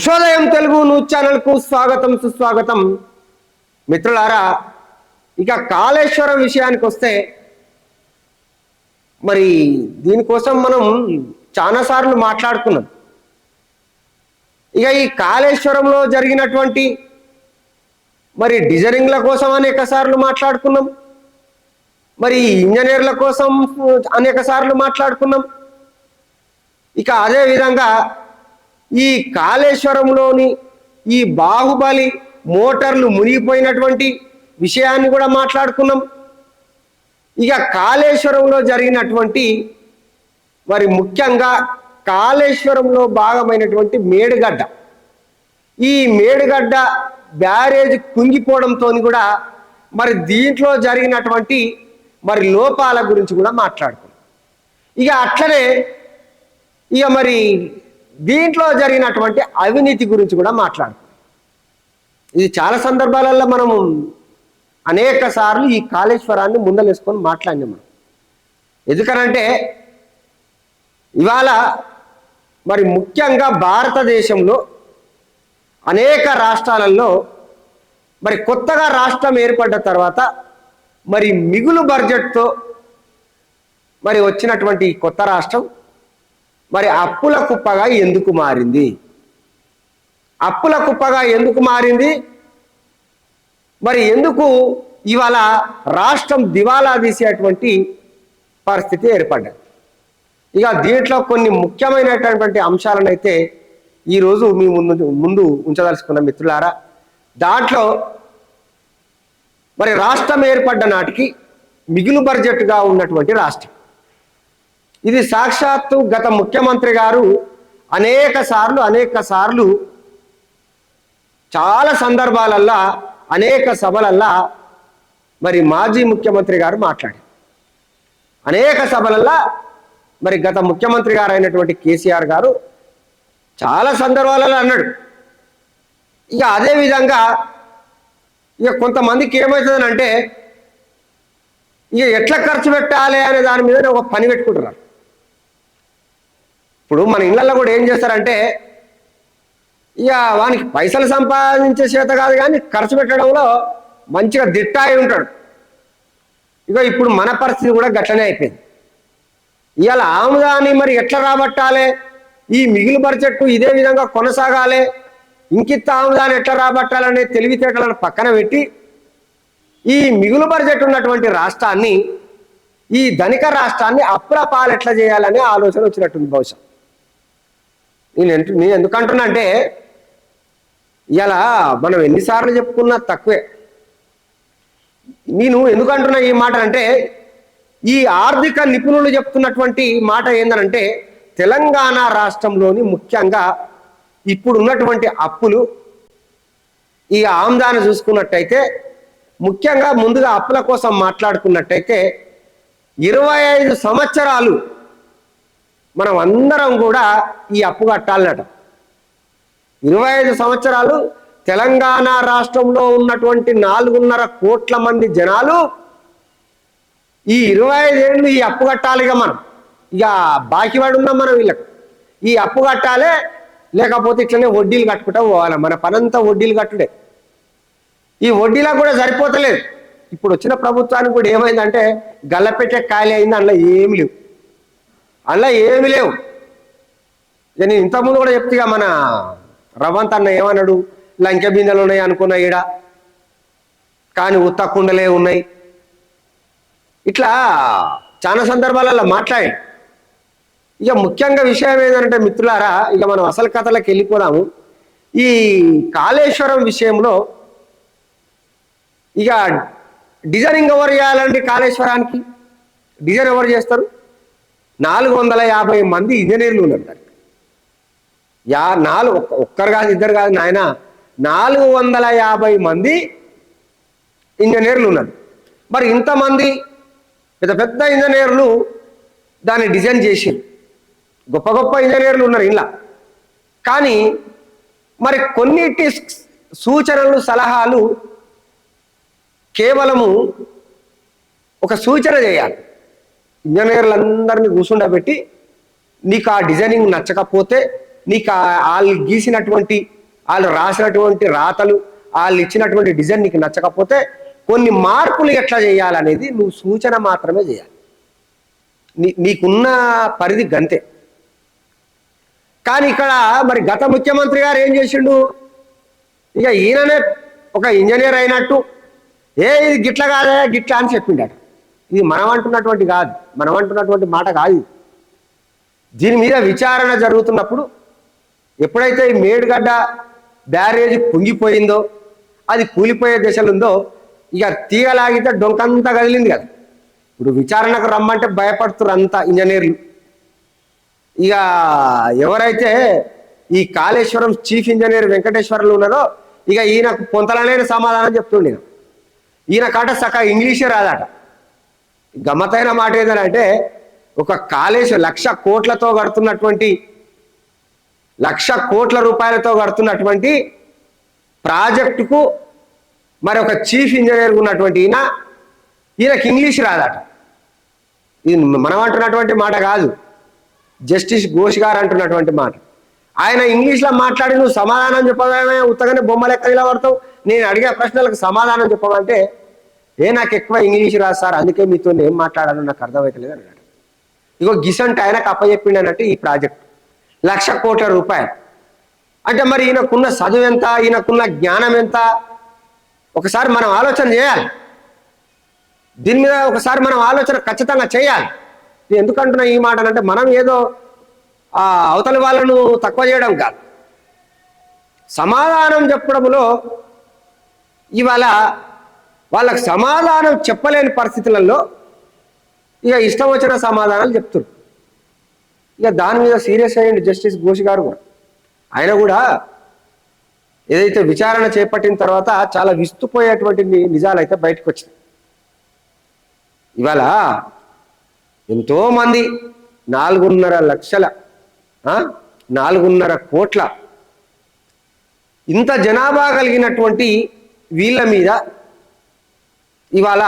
ఉషోదయం Telugu news ఛానల్కు స్వాగతం సుస్వాగతం. మిత్రులారా ఇక కాళేశ్వరం విషయానికి వస్తే మరి దీనికోసం మనం చాలాసార్లు మాట్లాడుకున్నాం. ఇక ఈ కాళేశ్వరంలో జరిగినటువంటి మరి డిజైనింగ్ల కోసం అనేక సార్లు మాట్లాడుకున్నాం. మరి ఇంజనీర్ల కోసం అనేక సార్లు మాట్లాడుకున్నాం. ఇక అదే విధంగా ఈ కాళేశ్వరంలోని ఈ బాహుబలి మోటార్లు మునిగిపోయినటువంటి విషయాన్ని కూడా మాట్లాడుకున్నాం. ఇక కాళేశ్వరంలో జరిగినటువంటి మరి ముఖ్యంగా కాళేశ్వరంలో భాగమైనటువంటి మేడుగడ్డ. ఈ మేడుగడ్డ బ్యారేజ్ కుంగిపోవడంతో కూడా మరి దీంట్లో జరిగినటువంటి మరి లోపాల గురించి కూడా మాట్లాడుకున్నాం. ఇక అట్లనే ఇక మరి దీంట్లో జరిగినటువంటి అవినీతి గురించి కూడా మాట్లాడుకున్నాం ఇది చాలా సందర్భాలలో మనము అనేక సార్లు ఈ కాళేశ్వరాన్ని ముందలేసుకొని మాట్లాడినాం మనం. ఎందుకనంటే ఇవాళ మరి ముఖ్యంగా భారతదేశంలో అనేక రాష్ట్రాలలో మరి కొత్తగా రాష్ట్రం ఏర్పడ్డ తర్వాత మరి మిగులు బడ్జెట్తో మరి వచ్చినటువంటి ఈ కొత్త రాష్ట్రం మరి అప్పుల కుప్పగా ఎందుకు మారింది? అప్పుల కుప్పగా ఎందుకు మారింది? మరి ఎందుకు ఇవాళ రాష్ట్రం దివాలా తీసేటువంటి పరిస్థితి ఏర్పడ్డది? ఇక దీంట్లో కొన్ని ముఖ్యమైనటువంటి అంశాలను అయితే ఈరోజు మీ ముందు ముందు ఉంచదలుచుకున్న మిత్రులారా దాంట్లో మరి రాష్ట్రం ఏర్పడ్డ నాటికి మిగులు బడ్జెట్గా ఉన్నటువంటి రాష్ట్రం. ఇది సాక్షాత్తు గత ముఖ్యమంత్రి గారు అనేక సార్లు అనేక సార్లు చాలా సందర్భాలల్లా అనేక సభలల్లా మరి మాజీ ముఖ్యమంత్రి గారు మాట్లాడారు. అనేక సభలల్లా మరి గత ముఖ్యమంత్రి గారు అయినటువంటి కేసీఆర్ గారు చాలా సందర్భాలలో అన్నాడు. ఇక అదే విధంగా ఇక కొంతమందికి ఏమవుతుందని అంటే ఇక ఎట్లా ఖర్చు పెట్టాలి అనే దాని మీద ఒక పని పెట్టుకుంటున్నారు. ఇప్పుడు మన ఇళ్ళల్లో కూడా ఏం చేస్తారంటే ఇక వానికి పైసలు సంపాదించే చేత కాదు కానీ ఖర్చు పెట్టడంలో మంచిగా దిట్ట అయి ఉంటాడు. ఇక ఇప్పుడు మన పరిస్థితి కూడా గట్లనే అయిపోయింది. ఇవాళ ఆముదాన్ని మరి ఎట్లా రాబట్టాలి? ఈ మిగిలి బడ్జెట్ ఇదే విధంగా కొనసాగాలి? ఇంకిత్త ఆముదాన్ని ఎట్లా రాబట్టాలనే తెలివితేటలను పక్కన పెట్టి ఈ మిగులు బడ్జెట్ ఉన్నటువంటి రాష్ట్రాన్ని ఈ ధనిక రాష్ట్రాన్ని అప్పుల పాలు ఎట్లా చేయాలనే ఆలోచన వచ్చినట్టుంది బహుశా నేను నేను ఎందుకు అంటున్నా అంటే ఇలా మనం ఎన్నిసార్లు చెప్పుకున్నా తక్కువే. నేను ఎందుకు అంటున్నా ఈ మాట అంటే ఈ ఆర్థిక నిపుణులు చెప్తున్నటువంటి మాట ఏందనంటే తెలంగాణ రాష్ట్రంలోని ముఖ్యంగా ఇప్పుడు ఉన్నటువంటి అప్పులు ఈ ఆమ్దాన చూసుకున్నట్టయితే ముఖ్యంగా ముందుగా అప్పుల కోసం మాట్లాడుకున్నట్టయితే ఇరవై ఐదు సంవత్సరాలు మనం అందరం కూడా ఈ అప్పు కట్టాలన్నట. ఇరవై ఐదు సంవత్సరాలు తెలంగాణ రాష్ట్రంలో ఉన్నటువంటి నాలుగున్నర కోట్ల మంది జనాలు ఈ ఇరవై ఐదేళ్ళు ఈ అప్పు కట్టాలిగా మనం. ఇక బాకీ ఉన్నాం మనం వీళ్ళకి. ఈ అప్పు కట్టాలి లేకపోతే ఇట్లనే వడ్డీలు కట్టుకుంటా పోవాలి? మన పనంతా వడ్డీలు కట్టుడే. ఈ వడ్డీలకు కూడా సరిపోతలేదు. ఇప్పుడు వచ్చిన ప్రభుత్వానికి కూడా ఏమైందంటే గల్లపెట్టే ఖాళీ అయింది అందులో ఏమి లేవు. అందులో ఏమి లేవు. ఇక నేను ఇంతకుముందు కూడా చెప్తిగా మన రవంత్ అన్న ఏమన్నాడు? లంకె బిందెలు ఉన్నాయి అనుకున్నా ఈడ. కానీ ఉత్త కుండలే ఉన్నాయి. ఇట్లా చాలా సందర్భాలలో మాట్లాడి. ఇక ముఖ్యంగా విషయం ఏంటంటే మిత్రులారా ఇక మనం అసలు కథలకు వెళ్ళిపోదాము. ఈ కాళేశ్వరం విషయంలో ఇక డిజైనింగ్ ఎవరు చేయాలండి కాళేశ్వరానికి? డిజైన్ ఎవరు చేస్తారు? నాలుగు వందల యాభై మంది ఇంజనీర్లు ఉన్నారు యా నాలుగు ఒక్క- ఒక్కరు కాదు ఇద్దరు కాదు నాయన. నాలుగు వందల యాభై మంది ఇంజనీర్లు ఉన్నారు. మరి ఇంతమంది పెద్ద పెద్ద ఇంజనీర్లు దాన్ని డిజైన్ చేసి గొప్ప గొప్ప ఇంజనీర్లు ఉన్నారు ఇలా కానీ మరి కొన్నిటి సూచనలు సలహాలు కేవలము ఒక సూచన చేయాలి. ఇంజనీర్లందరినీ కూర్చుండబెట్టి నీకు ఆ డిజైనింగ్ నచ్చకపోతే నీకు ఆ- వాళ్ళు గీసినటువంటి వాళ్ళు రాసినటువంటి రాతలు వాళ్ళు ఇచ్చినటువంటి డిజైన్ నీకు నచ్చకపోతే కొన్ని మార్పులు ఎట్లా చేయాలనేది నువ్వు సూచన మాత్రమే చేయాలి. నీ నీకున్న పరిధి గంతే. కానీ ఇక్కడ మరి గత ముఖ్యమంత్రి గారు ఏం చేసిండు? ఇక ఈయననే ఒక ఇంజనీర్ అయినట్టు ఏ ఇది గిట్ల కాదే గిట్ల అని చెప్పిండట. ఇది మనం అంటున్నటువంటి కాదు. మనం అంటున్నటువంటి మాట కాదు దీని మీద విచారణ జరుగుతున్నప్పుడు ఎప్పుడైతే ఈ మేడుగడ్డ బ్యారేజ్ కుంగిపోయిందో అది కూలిపోయే దశలుందో ఉందో ఇక తీగలాగితే డొంకంతా కదిలింది కదా. ఇప్పుడు విచారణకు రమ్మంటే భయపడుతున్నారు అంతా ఇంజనీర్లు. ఇక ఎవరైతే ఈ కాళేశ్వరం చీఫ్ ఇంజనీర్ వెంకటేశ్వర్లు ఉన్నారో ఇక ఈయనకు పొంతలనే సమాధానం చెప్తుండే ఈయన కాట సక ఇంగ్లీషే రాదట. గమ్మతైన మాట ఏంటంటే ఒక కాళేశ్వరం లక్ష కోట్లతో కడుతున్నటువంటి లక్ష కోట్ల రూపాయలతో కడుతున్నటువంటి ప్రాజెక్టుకు మరి ఒక చీఫ్ ఇంజనీర్ ఉన్నటువంటి ఈయన ఈయనకి ఇంగ్లీష్ రాదట. ఇది మనం అంటున్నటువంటి మాట కాదు. జస్టిస్ ఘోష్ గారు అంటున్నటువంటి మాట. ఆయన ఇంగ్లీష్లో మాట్లాడి నువ్వు సమాధానం చెప్పగానే ఉత్తగానే బొమ్మ లెక్క పడతావు నేను అడిగే ప్రశ్నలకు సమాధానం చెప్పమంటే ఏ నాకు ఎక్కువ ఇంగ్లీష్ రాదు సార్ అందుకే మీతో ఏం మాట్లాడాలో నాకు అర్థమవుతలేదు అన్నాడు. ఇగో గిసంట్ ఆయనకు అప్పచెప్పిండు అన్నట్టు ఈ ప్రాజెక్ట్. లక్ష కోట్ల రూపాయలు. అంటే మరి ఈయనకున్న చదువు ఎంత ఈయనకున్న జ్ఞానం ఎంత? ఒకసారి మనం ఆలోచన చేయాలి. దీని మీద ఒకసారి మనం ఆలోచన ఖచ్చితంగా చేయాలి. నేను ఎందుకంటున్నా ఈ మాట అంటే మనం ఏదో ఆ అవతలి వాళ్ళను తక్కువ చేయడం కాదు. సమాధానం చెప్పడంలో ఇవాళ వాళ్ళకి సమాధానం చెప్పలేని పరిస్థితులలో ఇక ఇష్టం వచ్చిన సమాధానాలు చెప్తున్నారు ఇక దాని మీద సీరియస్ అయ్యండి జస్టిస్ ఘోష్ గారు కూడా. ఆయన కూడా ఏదైతే విచారణ చేపట్టిన తర్వాత చాలా విస్తుపోయేటువంటి నిజాలు అయితే బయటకు వచ్చినాయి. ఇవాళ ఎంతోమంది నాలుగున్నర లక్షల నాలుగున్నర కోట్ల ఇంత జనాభా కలిగినటువంటి వీళ్ళ మీద ఇవాళ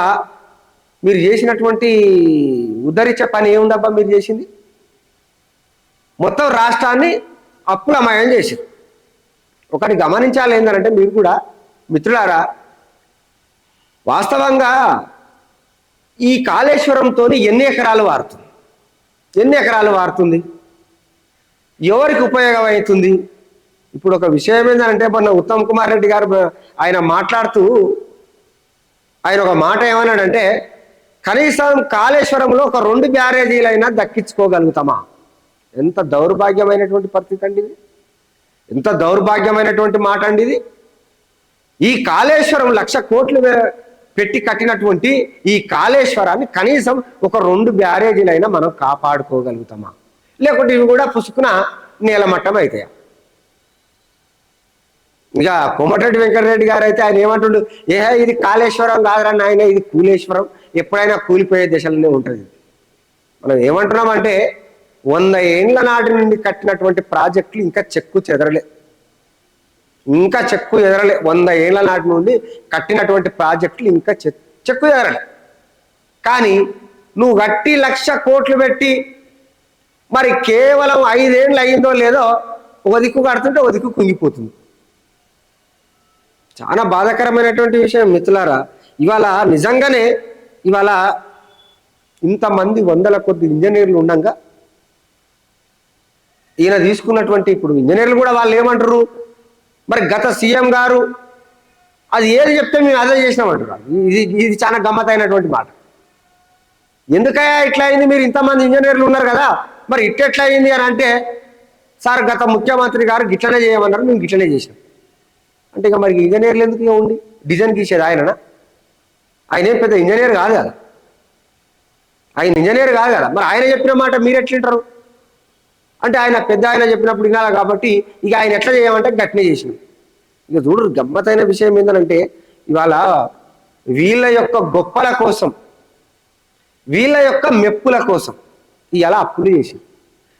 మీరు చేసినటువంటి ఉద్ధరించే పని ఏముందబ్బా మీరు చేసింది? మొత్తం రాష్ట్రాన్ని అప్పులమయం చేసింది. ఒకటి గమనించాలి ఏంటంటే మీరు కూడా మిత్రులారా వాస్తవంగా ఈ కాళేశ్వరంతో ఎన్ని ఎకరాలు వారుతుంది? ఎన్ని ఎకరాలు వారుతుంది? ఎవరికి ఉపయోగం అవుతుంది ఇప్పుడు ఒక విషయం ఏంటంటే మొన్న ఉత్తమ్ కుమార్ రెడ్డి గారు ఆయన మాట్లాడుతూ ఆయన ఒక మాట ఏమన్నాడంటే కనీసం కాళేశ్వరంలో ఒక రెండు బ్యారేజీలైనా దక్కించుకోగలుగుతామా? ఎంత దౌర్భాగ్యమైనటువంటి పరిస్థితి అండి ఇది. ఎంత దౌర్భాగ్యమైనటువంటి మాట అండి ఇది. ఈ కాళేశ్వరం లక్ష కోట్లు పెట్టి కట్టినటువంటి ఈ కాళేశ్వరాన్ని కనీసం ఒక రెండు బ్యారేజీలైనా మనం కాపాడుకోగలుగుతామా? లేకుంటే ఇవి కూడా పుసుకున నేలమట్టం అవుతాయా ఇక కోమటిరెడ్డి వెంకటరెడ్డి గారు అయితే ఆయన ఏమంటుండు? ఏ ఇది కాళేశ్వరం కాదురా నాయన ఇది కూలేశ్వరం. ఎప్పుడైనా కూలిపోయే దశలోనే ఉంటుంది. మనం ఏమంటున్నామంటే వంద ఏండ్ల నాటి నుండి కట్టినటువంటి ప్రాజెక్టులు ఇంకా చెక్కు చెదరలే. ఇంకా చెక్కు ఎదరలే వంద ఏళ్ళ నాటి నుండి కట్టినటువంటి ప్రాజెక్టులు ఇంకా చెక్కు ఎదరలే కానీ నువ్వు గట్టి లక్ష కోట్లు పెట్టి మరి కేవలం ఐదేళ్ళు అయిందో లేదో ఒక దిక్కు కడుతుంటే ఒక దిక్కు కుంగిపోతుంది. చాలా బాధాకరమైనటువంటి విషయం మిత్రులారా. ఇవాళ నిజంగానే ఇవాళ ఇంతమంది వందల కొద్ది ఇంజనీర్లు ఉండగా ఈయన తీసుకున్నటువంటి ఇప్పుడు ఇంజనీర్లు కూడా వాళ్ళు ఏమంటారు మరి గత సీఎం గారు అది ఏది చెప్తే మేము అదే చేసినామంటారు ఇది ఇది చాలా గమ్మతైనటువంటి మాట. ఎందుకయ్యా ఇట్లా అయింది? మీరు ఇంతమంది ఇంజనీర్లు ఉన్నారు కదా. మరి ఇట్టెట్లా అయింది అని అంటే సార్ గత ముఖ్యమంత్రి గారు గిట్లనే చేయమన్నారు మేము గిట్లనే చేసినాం. అంటే ఇక మరి ఇంజనీర్లు ఎందుకు ఇక ఉండి? డిజైన్ గీసేది ఆయననా? ఆయన ఏం పెద్ద ఇంజనీర్ కాదు కదా. ఆయన ఇంజనీర్ కాదు కదా. మరి ఆయన చెప్పిన మాట మీరు ఎట్లుంటారు? అంటే ఆయన పెద్ద ఆయన చెప్పినప్పుడు వినాలి కాబట్టి ఇక ఆయన ఎట్లా చేయమంటే గట్టినే చేసింది ఇక చూడు గమ్మతైన విషయం ఏంటంటే ఇవాళ వీళ్ళ యొక్క గొప్పల కోసం వీళ్ళ యొక్క మెప్పుల కోసం ఇలా అప్పులు చేసింది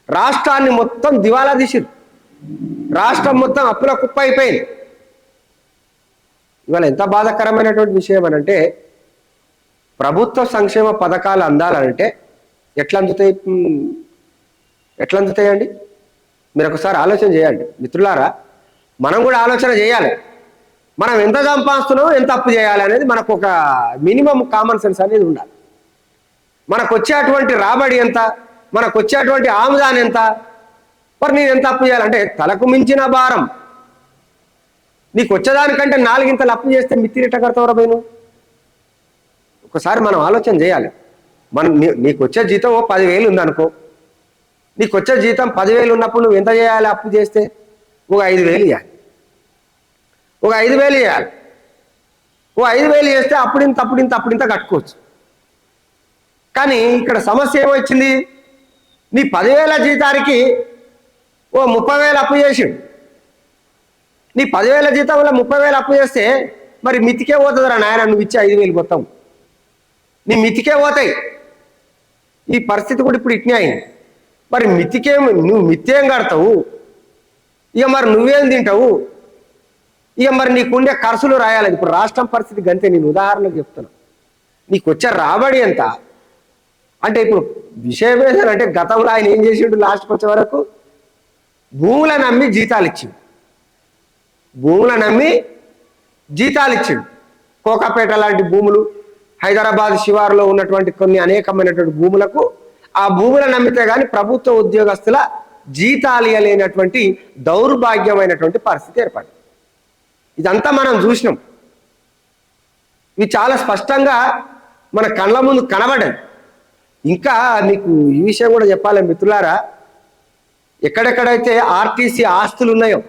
రాష్ట్రాన్ని మొత్తం దివాలా తీసిరు రాష్ట్రం మొత్తం అప్పుల కుప్ప అయిపోయింది. ఇవాళ ఎంత బాధాకరమైనటువంటి విషయం అని అంటే ప్రభుత్వ సంక్షేమ పథకాలు అందాలంటే ఎట్లా అందుతాయి? ఎట్లా అందుతాయండి మీరు ఒకసారి ఆలోచన చేయండి. మిత్రులారా మనం కూడా ఆలోచన చేయాలి. మనం ఎంత సంపాదిస్తున్నాం ఎంత అప్పు చేయాలి అనేది మనకు ఒక మినిమం కామన్ సెన్స్ అనేది ఉండాలి. మనకు వచ్చేటువంటి రాబడి ఎంత? మనకు వచ్చేటువంటి ఆముదాన్ ఎంత? మరి నేను ఎంత అప్పు చేయాలంటే తలకు మించిన భారం. నీకు వచ్చేదానికంటే నాలుగింతలు అప్పు చేస్తే మిత్తిరిట కడతావురా పోయి ఒకసారి మనం ఆలోచన చేయాలి. మనం నీకు వచ్చే జీతం ఓ పదివేలు ఉందనుకో. నీకు వచ్చే జీతం పదివేలు ఉన్నప్పుడు నువ్వు ఎంత చేయాలి అప్పు చేస్తే? ఒక ఐదు వేలు ఇవ్వాలి ఒక ఐదు వేలు ఇవ్వాలి ఓ ఐదు వేలు చేస్తే అప్పుడింత అప్పుడింత అప్పుడింత కట్టుకోవచ్చు. కానీ ఇక్కడ సమస్య ఏమొచ్చింది? నీ పదివేల జీతానికి ఓ ముప్పై వేలు అప్పు చేసిండు. నీ పదివేల జీతంలో ముప్పై వేలు అప్పు చేస్తే మరి మితికే పోతుందిరా నాయన నువ్వు ఇచ్చే ఐదు వేలు మొత్తం. నీ మితికే పోతాయి. ఈ పరిస్థితి కూడా ఇప్పుడు ఇట్నే అయింది. మరి మితికేం నువ్వు మిత్తేం కడతావు? ఇక మరి నువ్వేం తింటావు? ఇక మరి నీకుండే ఖర్చులు రాయాలి. ఇప్పుడు రాష్ట్రం పరిస్థితి గంతే నేను ఉదాహరణకు చెప్తున్నా. నీకు వచ్చే రాబడి ఎంత? అంటే ఇప్పుడు విషయం ఏంటంటే గతంలో ఆయన ఏం చేసిండు లాస్ట్ వచ్చే వరకు? భూములను నమ్మి జీతాలు ఇచ్చిండు. భూములను నమ్మి జీతాలు ఇచ్చిండు. కోకాపేట లాంటి భూములు హైదరాబాద్ శివారులో ఉన్నటువంటి కొన్ని అనేకమైనటువంటి భూములకు ఆ భూములను నమ్మితే కానీ ప్రభుత్వ ఉద్యోగస్తుల జీతాలు ఇవ్వలేనటువంటి దౌర్భాగ్యమైనటువంటి పరిస్థితి ఏర్పడింది. ఇదంతా మనం చూసినాం. ఇవి చాలా స్పష్టంగా మన కళ్ళ ముందు కనబడ్డది ఇంకా మీకు ఈ విషయం కూడా చెప్పాలి మిత్రులారా ఎక్కడెక్కడైతే ఆర్టీసీ ఆస్తులు ఉన్నాయో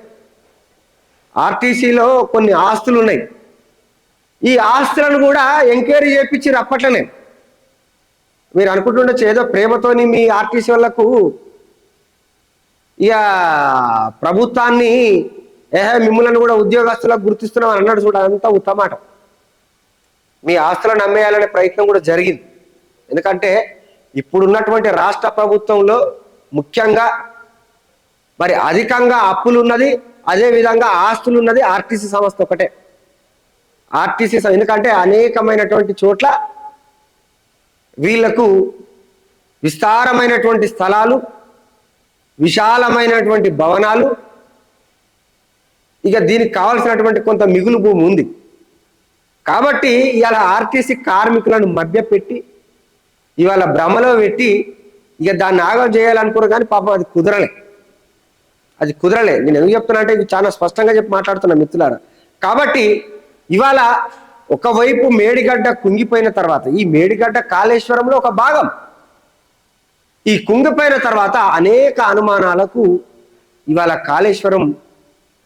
ఆర్టీసీలో కొన్ని ఆస్తులు ఉన్నాయి ఈ ఆస్తులను కూడా ఎంక్వైరీ చేయించారు అప్పట్లోనే. మీరు అనుకుంటుండొచ్చు ఏదో ప్రేమతోని మీ ఆర్టీసీ వాళ్ళకు ఇక ప్రభుత్వాన్ని ఏహే మిమ్మల్ని కూడా ఉద్యోగస్తులకు గుర్తిస్తున్నాం అని అన్నాడు చూడ అంతా ఉత్తమాట. మీ ఆస్తులను అమ్మేయాలనే ప్రయత్నం కూడా జరిగింది. ఎందుకంటే ఇప్పుడున్నటువంటి రాష్ట్ర ప్రభుత్వంలో ముఖ్యంగా మరి అధికంగా అప్పులు ఉన్నది అదే విధంగా ఆస్తులు ఉన్నది ఆర్టీసీ సంస్థ ఒకటే. ఆర్టీసీ ఎందుకంటే అనేకమైనటువంటి చోట్ల వీళ్ళకు విస్తారమైనటువంటి స్థలాలు విశాలమైనటువంటి భవనాలు ఇక దీనికి కావాల్సినటువంటి కొంత మిగులు భూమి ఉంది. కాబట్టి ఇవాళ ఆర్టీసీ కార్మికులను మభ్యపెట్టి ఇవాళ భ్రమలో పెట్టి ఇక దాన్ని ఆగం చేయాలనుకున్నారు కానీ పాపం అది కుదరలే. అది కుదరలే. నేను ఎందుకు చెప్తున్నా అంటే ఇది చాలా స్పష్టంగా చెప్పి మాట్లాడుతున్నా మిత్రులారా. కాబట్టి ఇవాళ ఒకవైపు మేడిగడ్డ కుంగిపోయిన తర్వాత ఈ మేడిగడ్డ కాళేశ్వరంలో ఒక భాగం. ఈ కుంగిపోయిన తర్వాత అనేక అనుమానాలకు ఇవాళ కాళేశ్వరం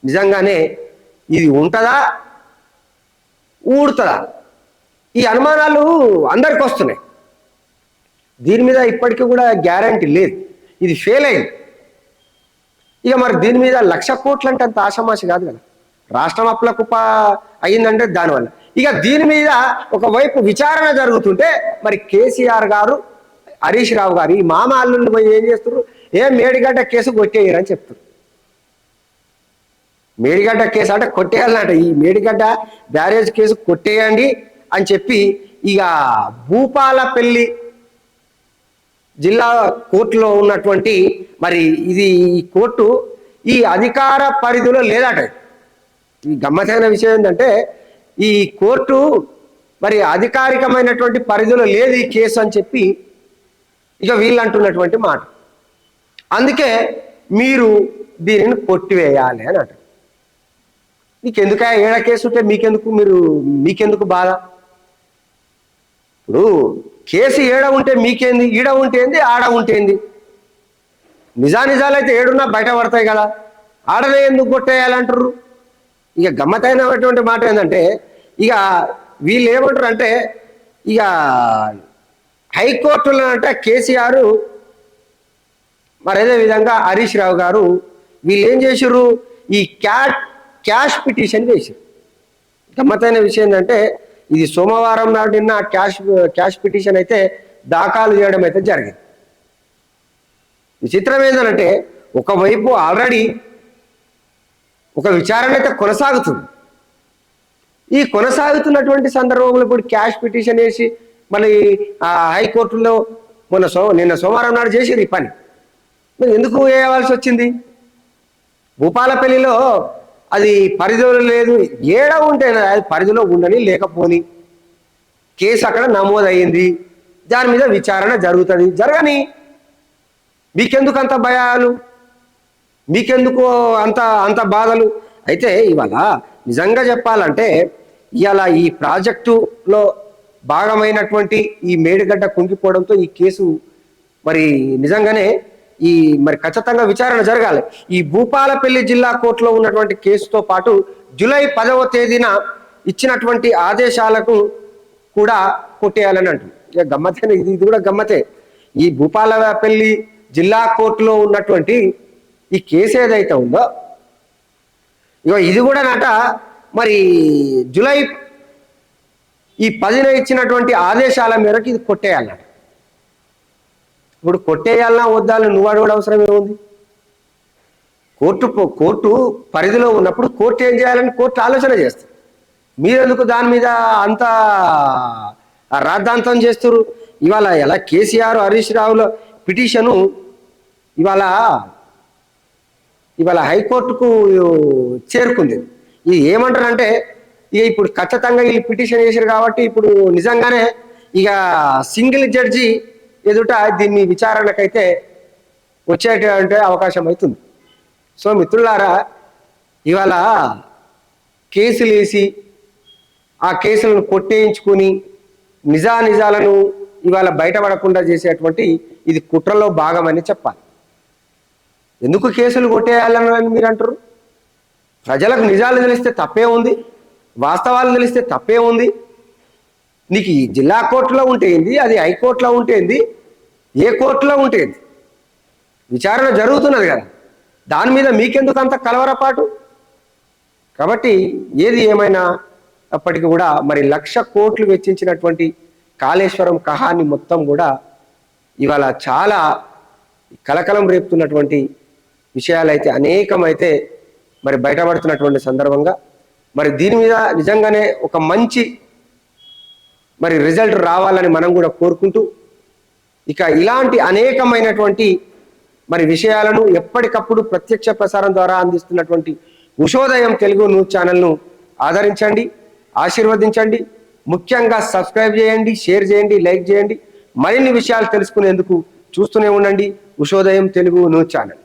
నిజంగానే ఇది ఉంటుందా? ఊడుతుందా? ఈ అనుమానాలు అందరికి వస్తున్నాయి దీని మీద ఇప్పటికీ కూడా గ్యారంటీ లేదు. ఇది ఫెయిల్ అయింది. ఇక మరి దీని మీద లక్ష కోట్లు అంటే అంత ఆషమాషి కాదు కదా. రాష్ట్రం అప్పుల కుప్ప అయిందంటే దానివల్ల. ఇక దీని మీద ఒకవైపు విచారణ జరుగుతుంటే మరి కేసీఆర్ గారు హరీష్ రావు గారు ఈ మామ అల్లుళ్ళు పోయి ఏం చేస్తారు ఏ మేడిగడ్డ కేసు కొట్టేయరని చెప్తారు మేడిగడ్డ కేసు అంటే కొట్టేయాలంట ఈ మేడిగడ్డ బ్యారేజ్ కేసు కొట్టేయండి అని చెప్పి ఇక భూపాలపల్లి జిల్లా కోర్టులో ఉన్నటువంటి మరి ఇది ఈ కోర్టు ఈ అధికార పరిధిలో లేదట. ఈ గమ్మతైన విషయం ఏంటంటే ఈ కోర్టు మరి అధికారికమైనటువంటి పరిధిలో లేదు ఈ కేసు అని చెప్పి ఇక వీళ్ళు అంటున్నటువంటి మాట. అందుకే మీరు దీనిని కొట్టివేయాలి అని అంటారు. నీకెందుక ఏడ కేసు ఉంటే మీకెందుకు మీరు మీకెందుకు బాధ? ఇప్పుడు కేసు ఏడ ఉంటే మీకేంది ఈడ ఉంటేంది ఆడ ఉంటేంది? నిజానిజాలైతే ఏడున్నా బయట పడతాయి కదా. ఆడనే ఎందుకు కొట్టేయాలంటారు? ఇక గమ్మతైనటువంటి మాట ఏంటంటే ఇక వీళ్ళు ఏమంటారు అంటే ఇక హైకోర్టులో అంటే కేసీఆర్ మరి అదే విధంగా హరీష్ రావు గారు వీళ్ళు ఏం చేశారు ఈ క్యాట్ క్యాష్ పిటిషన్ చేశారు గమ్మతైన విషయం ఏంటంటే ఇది సోమవారం నాటిన క్యాష్ క్యాష్ పిటిషన్ అయితే దాఖలు చేయడం అయితే జరిగింది. విచిత్రం ఏంటంటే ఒకవైపు ఆల్రెడీ ఒక విచారణ అయితే కొనసాగుతుంది. ఈ కొనసాగుతున్నటువంటి సందర్భంలో ఇప్పుడు క్యాష్ పిటిషన్ వేసి మళ్ళీ ఆ హైకోర్టులో మొన్న సో నిన్న సోమవారం నాడు చేసేది ఈ పని. మరి ఎందుకు వేయవలసి వచ్చింది? భూపాలపల్లిలో అది పరిధిలో లేదు ఏడ ఉంటే అది పరిధిలో ఉండని లేకపోని కేసు అక్కడ నమోదయ్యింది. దాని మీద విచారణ జరుగుతుంది. జరగని మీకెందుకు అంత భయాలు? మీకెందుకు అంత అంత బాధలు? అయితే ఇవాళ నిజంగా చెప్పాలంటే ఇవాళ ఈ ప్రాజెక్టులో భాగమైనటువంటి ఈ మేడిగడ్డ కుంగిపోవడంతో ఈ కేసు మరి నిజంగానే ఈ మరి ఖచ్చితంగా విచారణ జరగాలి. ఈ భూపాలపల్లి జిల్లా కోర్టులో ఉన్నటువంటి కేసుతో పాటు జూలై పదవ తేదీన ఇచ్చినటువంటి ఆదేశాలకు కూడా కొట్టేయాలని అంటుంది ఇక గమ్మతే ఇది ఇది కూడా గమ్మతే. ఈ భూపాలపల్లి జిల్లా కోర్టులో ఉన్నటువంటి ఈ కేసు ఏదైతే ఉందో ఇగో ఇది కూడా నట మరి జూలై ఈ పదిన ఇచ్చినటువంటి ఆదేశాల మేరకు ఇది కొట్టేయాలన్నట ఇప్పుడు కొట్టేయాలన్నా వద్దాలని నువ్వు అడగడం అవసరం ఏముంది? కోర్టు కోర్టు పరిధిలో ఉన్నప్పుడు కోర్టు ఏం చేయాలని కోర్టు ఆలోచన చేస్తుంది. మీరెందుకు దాని మీద అంత రాద్ధాంతం చేస్తారు ఇవాళ ఎలా కేసీఆర్ హరీష్ రావులో పిటిషను ఇవాళ ఇవాళ హైకోర్టుకు చేరుకుంది. ఇది ఏమంటారంటే ఇక ఇప్పుడు ఖచ్చితంగా వీళ్ళు పిటిషన్ చేశారు కాబట్టి ఇప్పుడు నిజంగానే ఇక సింగిల్ జడ్జి ఎదుట దీన్ని విచారణకైతే వచ్చేటువంటి అవకాశం అవుతుంది. సో మిత్రులారా ఇవాళ కేసులు వేసి ఆ కేసులను కొట్టేయించుకుని నిజానిజాలను ఇవాళ బయటపడకుండా చేసేటువంటి ఇది కుట్రలో భాగమని చెప్పాలి. ఎందుకు కేసులు కొట్టేయాలని మీరు అంటారు ప్రజలకు నిజాలు తెలిస్తే తప్పే ఉంది వాస్తవాలు తెలిస్తే తప్పే ఉంది. నీకు ఈ జిల్లా కోర్టులో ఉంటేంది అది హైకోర్టులో ఉంటేంది ఏ కోర్టులో ఉంటేంది విచారణ జరుగుతున్నది కదా. దాని మీద మీకెందుకు అంత కలవరపాటు? కాబట్టి ఏది ఏమైనా అప్పటికి కూడా మరి లక్ష కోట్లు వెచ్చించినటువంటి కాళేశ్వరం కహాన్ని మొత్తం కూడా ఇవాళ చాలా కలకలం రేపుతున్నటువంటి విషయాలైతే అనేకమైతే మరి బయటపడుతున్నటువంటి సందర్భంగా మరి దీని మీద నిజంగానే ఒక మంచి మరి రిజల్ట్ రావాలని మనం కూడా కోరుకుంటూ ఇక ఇలాంటి అనేకమైనటువంటి మరి విషయాలను ఎప్పటికప్పుడు ప్రత్యక్ష ప్రసారం ద్వారా అందిస్తున్నటువంటి ఉషోదయం తెలుగు న్యూస్ ఛానల్ను ఆదరించండి ఆశీర్వదించండి ముఖ్యంగా సబ్స్క్రైబ్ చేయండి షేర్ చేయండి లైక్ చేయండి. మరిన్ని విషయాలు తెలుసుకునేందుకు చూస్తూనే ఉండండి. Ushodayam Telugu news channel.